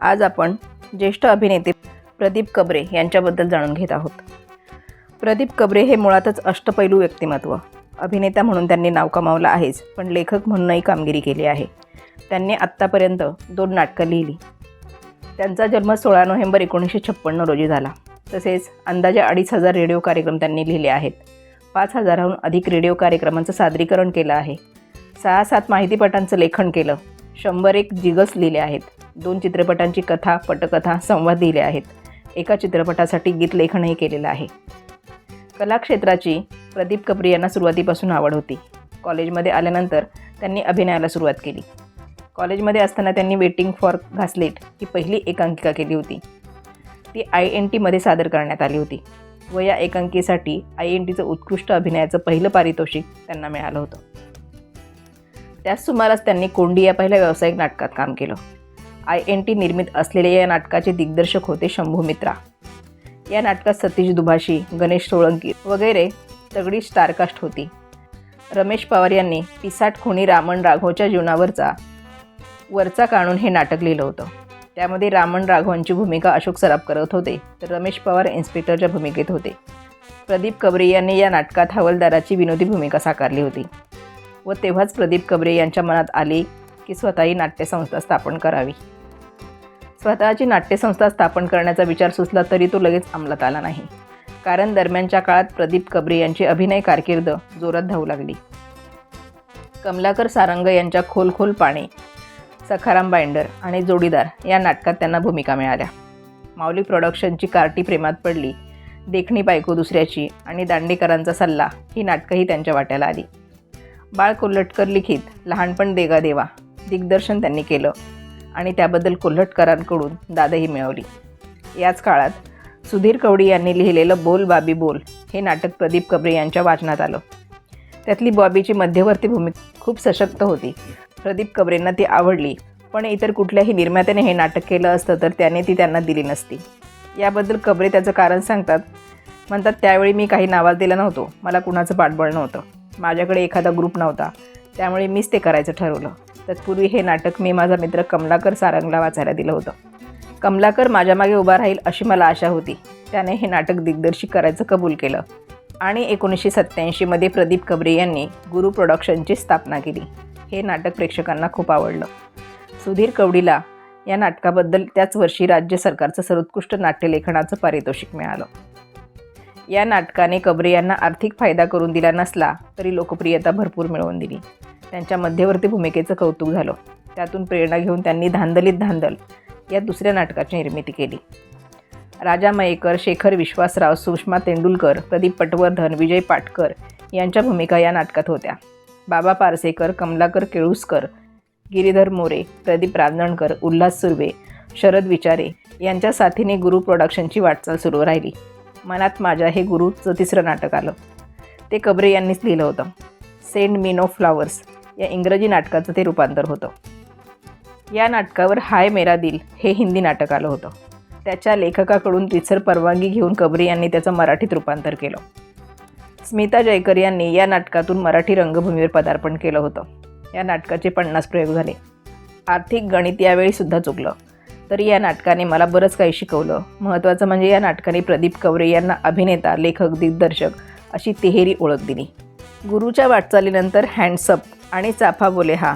आज आपण ज्येष्ठ अभिनेते प्रदीप कबरे यांच्याबद्दल जाणून घेत आहोत. प्रदीप कबरे हे मुळातच अष्टपैलू व्यक्तिमत्व. अभिनेता म्हणून त्यांनी नाव कमावलं आहेच पण लेखक म्हणूनही कामगिरी केली आहे. त्यांनी आत्तापर्यंत दोन नाटकं लिहिली. त्यांचा जन्म सोळा नोव्हेंबर एकोणीसशे छप्पन्न रोजी झाला. तसेच अंदाजे अडीच हजार रेडिओ कार्यक्रम त्यांनी लिहिले आहेत. पाच हजाराहून अधिक रेडिओ कार्यक्रमांचं सादरीकरण केलं आहे. सहा सात माहितीपटांचं लेखन केलं. शंभर एक जिगस लिहिले आहेत. दोन चित्रपटांची कथा पटकथा संवाद लिहिले आहेत. एका चित्रपटासाठी गीत लेखनही केलेलं आहे. कलाक्षेत्राची प्रदीप कपूर यांना सुरुवातीपासून आवड होती. कॉलेजमध्ये आल्यानंतर त्यांनी अभिनयाला सुरुवात केली. कॉलेजमध्ये असताना त्यांनी वेटिंग फॉर घासलेट ही पहिली एकांकिका केली होती. ती आय एन टीमध्ये सादर करण्यात आली होती व या एकांकिकेसाठी आय एन टीचं उत्कृष्ट अभिनयाचं पहिलं पारितोषिक त्यांना मिळालं होतं. त्याच सुमारास त्यांनी कोंडी या पहिल्या व्यावसायिक नाटकात काम केलं. आय एन टी निर्मित असलेल्या या नाटकाचे दिग्दर्शक होते शंभू मित्रा. या नाटकात सतीश दुभाषी गणेश सोळंकी वगैरे तगडी स्टारकास्ट होती. रमेश पवार यांनी पिसाट खुणी रामण राघवच्या जीवनावरचा वरचा काढून हे नाटक लिहिलं होतं. त्यामध्ये रामण राघवांची भूमिका अशोक सराफ करत होते तर रमेश पवार इन्स्पेक्टरच्या भूमिकेत होते. प्रदीप कबरे यांनी या नाटकात हवालदाराची विनोदी भूमिका साकारली होती. व तेव्हाच प्रदीप कबरे यांच्या मनात आले की स्वतःही नाट्यसंस्था स्थापन करावी. स्वतःची नाट्यसंस्था स्थापन करण्याचा विचार सुचला तरी तो लगेच अंमलात आला नाही. कारण दरम्यानच्या काळात प्रदीप कबरे यांची अभिनय कारकीर्द जोरात धावू लागली. कमलाकर सारंग यांच्या खोल खोल पाणी सखाराम बाइंडर आणि जोडीदार या नाटकात त्यांना भूमिका मिळाल्या. माऊली प्रोडक्शनची कार्टी प्रेमात पडली देखणी बायको दुसऱ्याची आणि दांडेकरांचा सल्ला ही नाटकंही त्यांच्या वाट्याला आली. बाळ कोल्हटकर लिखित लहानपण देगा देवा दिग्दर्शन त्यांनी केलं आणि त्याबद्दल कोल्हटकरांकडून दादही मिळवली. याच काळात सुधीर कवडी यांनी लिहिलेलं बोल बाबी बोल हे नाटक प्रदीप कबरे यांच्या वाचनात आलं. त्यातली बॉबीची मध्यवर्ती भूमिका खूप सशक्त होती. प्रदीप कबरेंना ती आवडली पण इतर कुठल्याही निर्मात्याने हे नाटक केलं असतं तर त्याने ती त्यांना दिली नसती. याबद्दल कबरे त्याचं कारण सांगतात म्हणतात त्यावेळी मी काही नावाज दिला नव्हतो. मला कुणाचं पाठबळ नव्हतं. माझ्याकडे एखादा ग्रुप नव्हता. त्यामुळे मीच ते करायचं ठरवलं. तत्पूर्वी हे नाटक मी माझा मित्र कमलाकर सारंगला वाचायला दिलं होतं. कमलाकर माझ्यामागे उभा राहील अशी मला आशा होती. त्याने हे नाटक दिग्दर्शित करायचं कबूल केलं. आणि एकोणीसशे सत्त्याऐंशीमध्ये प्रदीप कबरे यांनी गुरु प्रोडक्शनची स्थापना केली. हे नाटक प्रेक्षकांना खूप आवडलं. सुधीर कवडीला या नाटकाबद्दल त्याच वर्षी राज्य सरकारचं सर्वोत्कृष्ट नाट्यलेखनाचं पारितोषिक मिळालं. या नाटकाने कबरे यांना आर्थिक फायदा करून दिला नसला तरी लोकप्रियता भरपूर मिळवून दिली. त्यांच्या मध्यवर्ती भूमिकेचं कौतुक झालं. त्यातून प्रेरणा घेऊन त्यांनी धांदलीत धांदल या दुसऱ्या नाटकाची निर्मिती केली. राजा मयेकर शेखर विश्वासराव सुषमा तेंडुलकर प्रदीप पटवर्धन विजय पाटकर यांच्या भूमिका या नाटकात होत्या. बाबा पारसेकर कमलाकर केळुसकर गिरीधर मोरे प्रदीप रांजणकर उल्हास सुर्वे शरद विचारे यांच्या साथीने गुरु प्रोडक्शनची वाटचाल सुरू राहिली. मनात माझ्या हे गुरुचं तिसरं नाटक आलं. ते कबरे यांनीच लिहिलं होतं. सेंड मी नो फ्लावर्स या इंग्रजी नाटकाचं ते रूपांतर होतं. या नाटकावर हाय मेरा दिल हे हिंदी नाटक आलं होतं. त्याच्या लेखकाकडून तिसर परवानगी घेऊन कबरे यांनी त्याचं मराठीत रूपांतर केलं. स्मिता जयकर यांनी या नाटकातून मराठी रंगभूमीवर पदार्पण केलं होतं. या नाटकाचे पन्नास प्रयोग झाले. आर्थिक गणित यावेळीसुद्धा चुकलं. तरी या नाटकाने मला बरंच काही शिकवलं. महत्त्वाचं म्हणजे या नाटकाने प्रदीप कवरे यांना अभिनेता लेखक दिग्दर्शक अशी तिहेरी ओळख दिली. गुरुच्या वाटचालीनंतर हँडसअप आणि चाफा बोले हा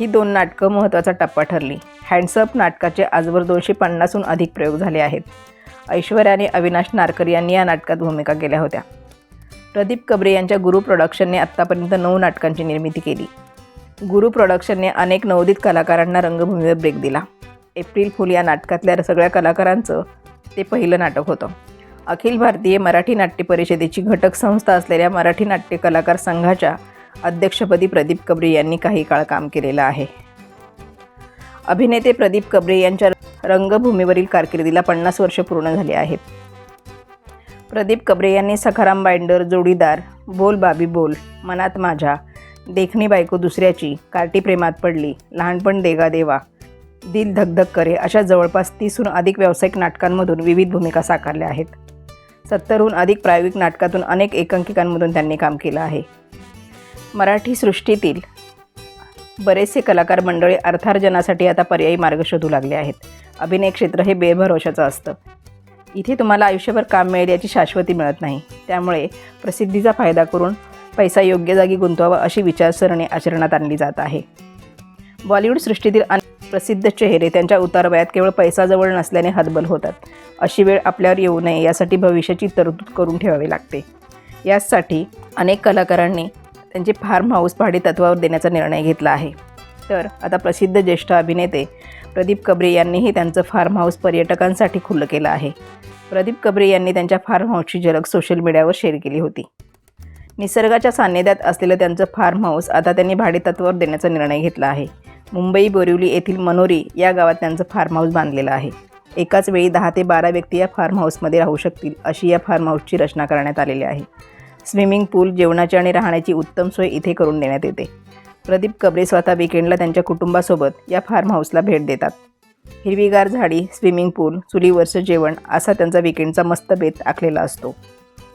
ही दोन नाटकं महत्त्वाचा टप्पा ठरली. हँडसप नाटकाचे आजवर दोनशे पन्नासहून अधिक प्रयोग झाले आहेत. ऐश्वर्या आणि अविनाश नारकर यांनी या नाटकात भूमिका केल्या होत्या. प्रदीप कबरे यांच्या गुरु प्रोडक्शनने आत्तापर्यंत नऊ नाटकांची निर्मिती केली. गुरु प्रोडक्शनने अनेक नवोदित कलाकारांना रंगभूमीवर ब्रेक दिला. एप्रिल फुल या नाटकातल्या सगळ्या कलाकारांचं ते पहिलं नाटक होतं. अखिल भारतीय मराठी नाट्य परिषदेची घटक संस्था असलेल्या मराठी नाट्य कलाकार संघाच्या अध्यक्षपदी प्रदीप कबरे यांनी काही काळ काम केलेलं आहे. अभिनेते प्रदीप कबरे यांच्या रंगभूमीवरील कारकिर्दीला पन्नास वर्ष पूर्ण झाली आहेत. प्रदीप कबरे यांनी सखाराम बाइंडर जोडीदार बोल बाबी बोल मनात माझ्या देखणी बायको दुसऱ्याची कार्टी प्रेमात पडली लहानपण देगा देवा दिल धगधग करे अशा जवळपास तीसहून अधिक व्यावसायिक नाटकांमधून विविध भूमिका साकारल्या आहेत. सत्तरहून अधिक प्रायोगिक नाटकातून अनेक एकांकिकांमधून त्यांनी काम केलं आहे. मराठी सृष्टीतील बरेचसे कलाकार मंडळी अर्थार्जनासाठी आता पर्यायी मार्ग शोधू लागले आहेत. अभिनय क्षेत्र हे बेभरोशाचं असतं. इथे तुम्हाला आयुष्यभर काम मिळेल याची शाश्वती मिळत नाही. त्यामुळे प्रसिद्धीचा फायदा करून पैसा योग्य जागी गुंतवावा अशी विचारसरणी आचरणात आणली जात आहे. बॉलिवूड सृष्टीतील अनेक प्रसिद्ध चेहरे त्यांच्या उतारवयात केवळ पैसा जवळ नसल्याने हतबल होतात. अशी वेळ आपल्यावर येऊ नये यासाठी भविष्याची तरतूद करून ठेवावी लागते. यासाठी अनेक कलाकारांनी त्यांचे फार्म हाऊस भाडे तत्वावर देण्याचा निर्णय घेतला आहे. तर आता प्रसिद्ध ज्येष्ठ अभिनेते प्रदीप कबरे यांनीही त्यांचं फार्म हाऊस पर्यटकांसाठी खुलं केलं आहे. प्रदीप कबरे यांनी त्यांच्या फार्म हाऊसची झलक सोशल मीडियावर शेअर केली होती. निसर्गाच्या सान्निध्यात असलेलं त्यांचं फार्म हाऊस आता त्यांनी भाडेतत्वावर देण्याचा निर्णय घेतला आहे. मुंबई बोरिवली येथील मनोरी या गावात त्यांचं फार्म हाऊस बांधलेलं आहे. एकाच वेळी दहा ते बारा व्यक्ती या फार्म हाऊसमध्ये राहू शकतील अशी या फार्म हाऊसची रचना करण्यात आलेली आहे. स्विमिंग पूल जेवणाची आणि राहण्याची उत्तम सोय इथे करून देण्यात येते. प्रदीप कबरे स्वतः विकेंडला त्यांच्या कुटुंबासोबत या फार्म हाऊसला भेट देतात. हिरवीगार झाडी स्विमिंग पूल चुलीवरचं जेवण असा त्यांचा विकेंडचा मस्त बेत आखलेला असतो.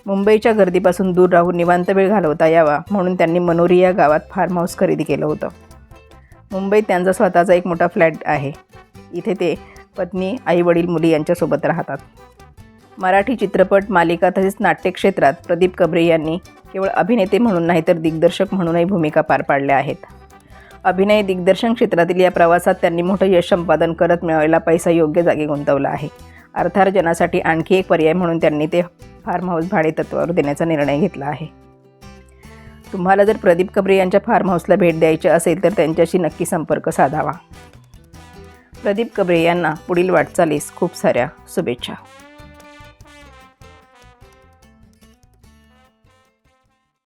मुंबईच्या गर्दीपासून दूर राहून निवांत वेळ घालवता यावा म्हणून त्यांनी मनोरी या गावात फार्म हाऊस खरेदी केलं होतं. मुंबईत त्यांचा स्वतःचा एक मोठा फ्लॅट आहे. इथे ते पत्नी आई वडील मुली यांच्यासोबत राहतात. मराठी चित्रपट मालिका तसेच नाट्यक्षेत्रात प्रदीप कबरे यांनी केवळ अभिनेते म्हणून नाही तर दिग्दर्शक म्हणूनही भूमिका पार पाडल्या आहेत. अभिनय दिग्दर्शन क्षेत्रातील या प्रवासात त्यांनी मोठं यश संपादन करत मिळवलेला पैसा योग्य जागी गुंतवला आहे. अर्थार्जनासाठी आणखी एक पर्याय म्हणून त्यांनी ते फार्म हाऊस भाडे तत्वावर देण्याचा निर्णय घेतला आहे. तुम्हाला जर प्रदीप कबरे यांच्या फार्म हाऊसला भेट द्यायची असेल तर त्यांच्याशी नक्की संपर्क साधावा. प्रदीप कबरे यांना पुढील वाटचालीस खूप साऱ्या शुभेच्छा.